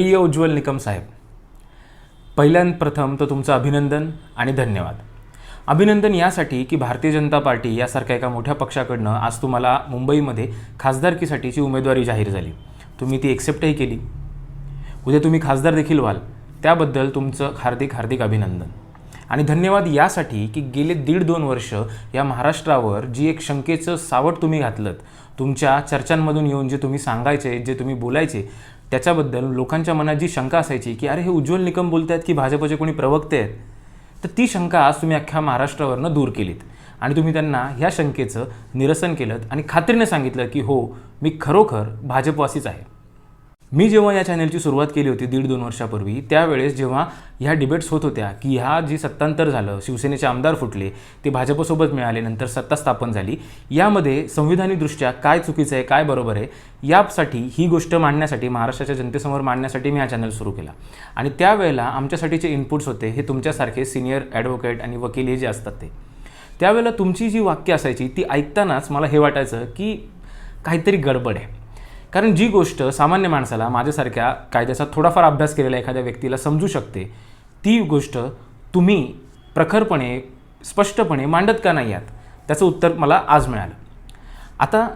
प्रिय उज्ज्वल निकम साहेब पहिल्यां प्रथम तर तुमचं अभिनंदन आणि धन्यवाद. अभिनंदन यासाठी की भारतीय जनता पार्टी यासारख्या एका मोठ्या पक्षाकडनं आज तुम्हाला मुंबईमध्ये खासदारकीसाठीची उमेदवारी जाहीर झाली. तुम्ही ती एक्सेप्टही केली. उद्या तुम्ही खासदार देखील व्हाल. त्याबद्दल तुमचं हार्दिक हार्दिक अभिनंदन. आणि धन्यवाद यासाठी की गेले दीड दोन वर्ष या महाराष्ट्रावर जी एक शंकेचं सावट तुम्ही घातलं तुमच्या चर्चांमधून येऊन जे तुम्ही सांगायचे जे तुम्ही बोलायचे त्याच्याबद्दल लोकांच्या मनात जी शंका असायची की अरे हे उज्ज्वल निकम बोलत आहेत की भाजपचे कोणी प्रवक्ते आहेत? तर ती शंका आज तुम्ही अख्ख्या महाराष्ट्रावरनं दूर केलीत. आणि तुम्ही त्यांना ह्या शंकेचं निरसन केलं आणि खात्रीने सांगितलं की हो मी खरोखर भाजपवासीच आहे. मी जेव्हा या चॅनलची सुरुवात केली होती दीड दोन वर्षापूर्वी त्यावेळेस जेव्हा ह्या डिबेट्स होत होत्या की ह्या जी सत्तांतर झालं शिवसेनेचे आमदार फुटले ते भाजपसोबत मिळाले नंतर सत्ता स्थापन झाली यामध्ये संविधानिकदृष्ट्या काय चुकीचं आहे काय बरोबर आहे यासाठी ही गोष्ट मांडण्यासाठी महाराष्ट्राच्या जनतेसमोर मांडण्यासाठी मी हा चॅनल सुरू केला. आणि त्यावेळेला आमच्यासाठी जे इनपुट्स होते हे तुमच्यासारखे सिनियर ॲडव्होकेट आणि वकील हे जे असतात ते. त्यावेळेला तुमची जी वाक्य असायची ती ऐकतानाच मला हे वाटायचं की काहीतरी गडबड आहे. कारण जी गोष्ट सामान्य माणसाला माझ्यासारख्या कायद्याचा थोडाफार अभ्यास केलेल्या एखाद्या व्यक्तीला समजू शकते ती गोष्ट तुम्ही प्रखरपणे स्पष्टपणे मांडत का नाही आहात? त्याचं उत्तर मला आज मिळालं. आता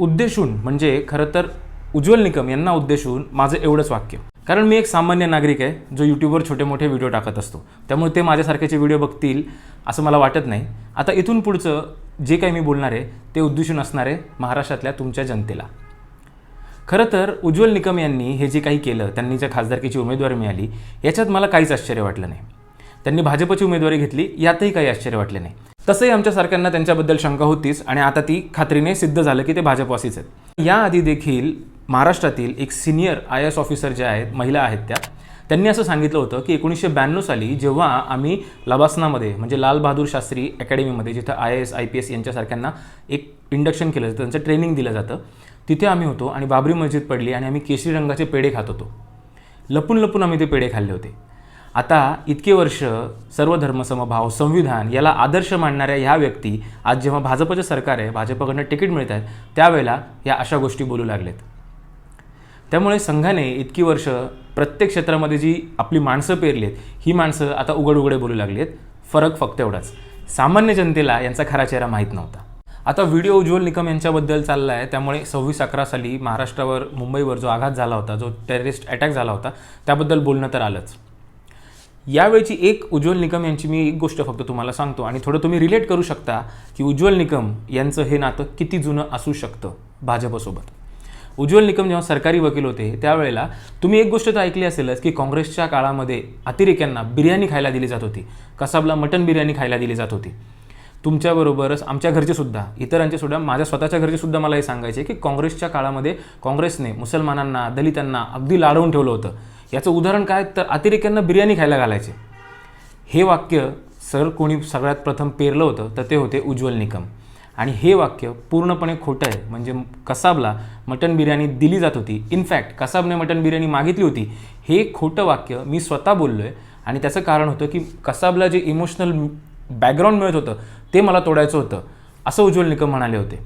उद्देशून म्हणजे खरं तर उज्ज्वल निकम यांना उद्देशून माझं एवढंच वाक्य. कारण मी एक सामान्य नागरिक आहे जो यूट्यूबवर छोटे मोठे व्हिडिओ टाकत असतो. त्यामुळे ते माझ्यासारख्याचे व्हिडिओ बघतील असं मला वाटत नाही. आता इथून पुढचं जे काही मी बोलणार आहे ते उद्देशून असणार आहे महाराष्ट्रातल्या तुमच्या जनतेला. खरं तर उज्ज्वल निकम यांनी हे जे काही केलं त्यांनी ज्या खासदारकीची उमेदवारी मिळाली याच्यात मला काहीच आश्चर्य वाटलं नाही. त्यांनी भाजपची उमेदवारी घेतली यातही काही आश्चर्य वाटले नाही. तसंही आमच्यासारख्यांना त्यांच्याबद्दल शंका होतीच आणि आता ती खात्रीने सिद्ध झालं की ते भाजपवासीच आहेत. याआधी देखील महाराष्ट्रातील एक सिनियर आय एस ऑफिसर ज्या आहेत महिला आहेत त्या त्यांनी असं सांगितलं होतं की एकोणीसशे ब्याण्णव साली जेव्हा आम्ही लबासनामध्ये म्हणजे लाल बहादूर शास्त्री अकॅडमीमध्ये जिथं I S I P S यांच्यासारख्यांना एक इंडक्शन केलं जातं त्यांचं ट्रेनिंग दिलं जातं तिथे आम्ही होतो आणि बाबरी मस्जिद पडली आणि आम्ही केशरी रंगाचे पेढे खात होतो. लपून लपून आम्ही ते पेढे खाल्ले होते. आता इतके वर्ष सर्व धर्मसमभाव संविधान याला आदर्श मानणाऱ्या ह्या व्यक्ती आज जेव्हा भाजपचं सरकार आहे भाजपकडनं तिकीट मिळत आहेत त्यावेळेला या अशा गोष्टी बोलू लागलेत. त्यामुळे संघाने इतकी वर्ष प्रत्येक क्षेत्रामध्ये जी आपली माणसं पेरली आहेत ही माणसं आता उघड उघडे बोलू लागली आहेत फरक फक्त एवढाच. सामान्य जनतेला यांचा खरा चेहरा माहीत नव्हता. आता व्हिडिओ उज्ज्वल निकम यांच्याबद्दल चालला आहे त्यामुळे सव्वीस अकरा साली महाराष्ट्रावर मुंबईवर जो आघात झाला होता जो टेररिस्ट अटॅक झाला होता त्याबद्दल बोलणं तर आलंच. यावेळची एक उज्ज्वल निकम यांची मी एक गोष्ट फक्त तुम्हाला सांगतो आणि थोडं तुम्ही रिलेट करू शकता की उज्ज्वल निकम यांचं हे नातं किती जुनं असू शकतं भाजपसोबत. उज्ज्वल निकम जेव्हा सरकारी वकील होते त्यावेळेला तुम्ही एक गोष्ट तर ऐकली असेलच की काँग्रेसच्या काळामध्ये अतिरेक्यांना बिर्याणी खायला दिली जात होती. कसाबला मटन बिर्याणी खायला दिली जात होती. तुमच्याबरोबरच आमच्या घरचे सुद्धा इतरांचे सुद्धा माझ्या स्वतःच्या घरचे सुद्धा मला हे सांगायचे की काँग्रेसच्या काळामध्ये काँग्रेसने मुसलमानांना दलितांना अगदी लाडवून ठेवलं होतं. याचं उदाहरण काय? तर अतिरेक्यांना बिर्याणी खायला घालायचे. हे वाक्य सर कोणी सगळ्यात प्रथम पेरलं होतं तर ते होते उज्ज्वल निकम. आणि हे वाक्य पूर्णपणे खोटं आहे. म्हणजे कसाबला मटन बिर्याणी दिली जात होती. इनफॅक्ट कसाबने मटन बिर्याणी मागितली होती. हे खोटं वाक्य मी स्वतः बोललो आहे आणि त्याचं कारण होतं की कसाबला जे इमोशनल बॅकग्राऊंड मिळत होतं. ते मला तोडायचं होतं. असं उज्ज्वल निकम म्हणाले होते.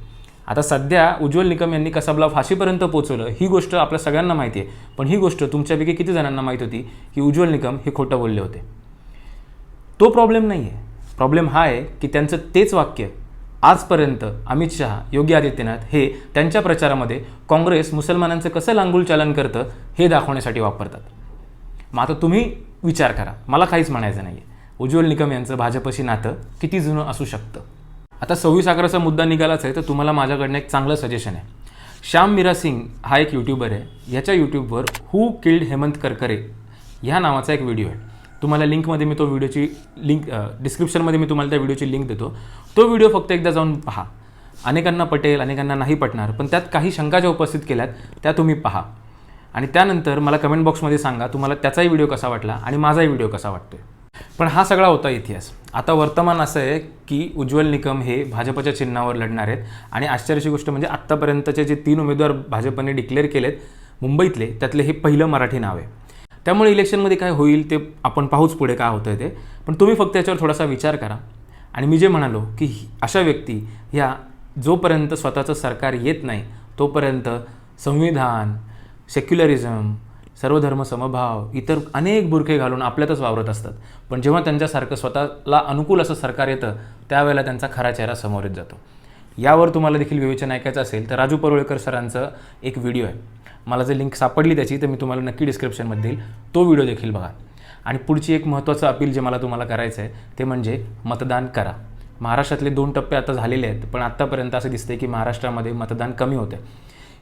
आता सध्या उज्ज्वल निकम यांनी कसाबला फाशीपर्यंत पोहोचवलं ही गोष्ट आपल्या सगळ्यांना माहिती आहे. पण ही गोष्ट तुमच्यापैकी किती जणांना माहीत होती की उज्ज्वल निकम हे खोटं बोलले होते? तो प्रॉब्लेम नाही आहे प्रॉब्लेम हा आहे की त्यांचं तेच वाक्य आजपर्यंत अमित शहा योगी आदित्यनाथ हे त्यांच्या प्रचारामध्ये काँग्रेस मुसलमानांचं कसं लांगूल चालन करतं हे दाखवण्यासाठी वापरतात. मग आता तुम्ही विचार करा. मला काहीच म्हणायचं नाही आहे उज्ज्वल निकम यांचं भाजपशी नातं किती जुनं असू शकतं? आता सव्वीस अकराचा मुद्दा निघालाच आहे तर तुम्हाला माझ्याकडनं एक चांगलं सजेशन आहे. श्याम मीरा सिंग हा एक यूट्यूबर आहे. याच्या यूट्यूबवर हू किल्ड हेमंत करकरे ह्या नावाचा एक व्हिडिओ आहे. तुम्हाला लिंकमध्ये मी तो व्हिडिओची लिंक डिस्क्रिप्शनमध्ये मी तुम्हाला त्या व्हिडिओची लिंक देतो. तो व्हिडिओ फक्त एकदा जाऊन पहा. अनेकांना पटेल अनेकांना नाही पटणार पण त्यात काही शंका ज्या उपस्थित केल्यात त्या तुम्ही पहा. आणि त्यानंतर मला कमेंट बॉक्समध्ये सांगा तुम्हाला त्याचाही व्हिडिओ कसा वाटला आणि माझाही व्हिडिओ कसा वाटतोय? पण हा सगळा होता इतिहास. आता वर्तमान असं आहे की उज्ज्वल निकम हे भाजपच्या चिन्हावर लढणार आहेत. आणि आश्चर्याची गोष्ट म्हणजे आत्तापर्यंतचे जे तीन उमेदवार भाजपने डिक्लेअर केलेत मुंबईतले त्यातले हे पहिलं मराठी नाव आहे. त्यामुळे इलेक्शनमध्ये काय होईल ते आपण पाहूच पुढे काय होतं ते. पण तुम्ही फक्त याच्यावर थोडासा विचार करा. आणि मी जे म्हणालो की अशा व्यक्ती ह्या जोपर्यंत स्वतःचं सरकार येत नाही तोपर्यंत संविधान सेक्युलरिझम सर्वधर्म समभाव इतर अनेक बुरखे घालून आपल्यातच वावरत असतात. पण जेव्हा त्यांच्यासारखं स्वतःला अनुकूल असं सरकार येतं त्यावेळेला त्यांचा खरा चेहरा समोर येत जातो. यावर तुम्हाला देखील विवेचन ऐकायचं असेल तर राजू परुळेकर सरांचं एक व्हिडिओ आहे. मला जर लिंक सापडली त्याची तर मी तुम्हाला नक्की डिस्क्रिप्शनमध्ये देईल. तो व्हिडिओ देखील बघा. आणि पुढची एक महत्त्वाचं अपील जे मला तुम्हाला करायचं आहे ते म्हणजे मतदान करा. महाराष्ट्रातले दोन टप्पे आता झालेले आहेत पण आत्तापर्यंत असं दिसतंय की महाराष्ट्रामध्ये मतदान कमी होतं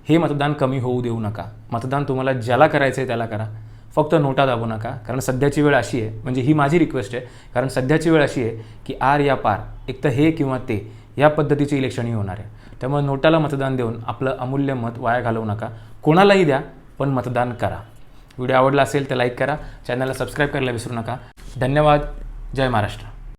हे मतदान कमी होऊ देऊ नका. मतदान तुम्हाला ज्याला करायचं आहे त्याला करा. फक्त नोटा दाबू नका. कारण सध्याची वेळ अशी आहे म्हणजे ही माझी रिक्वेस्ट आहे कारण सध्याची वेळ अशी आहे की आर या पार एक तर हे किंवा ते या पद्धतीचे इलेक्शनही होणार आहे. त्यामुळे नोटाला मतदान देऊन आपलं अमूल्य मत वाया घालवू नका. कोणालाही द्या पण मतदान करा. व्हिडिओ आवडला असेल तर लाईक करा. चॅनलला सबस्क्राईब करायला विसरू नका. धन्यवाद. जय महाराष्ट्र.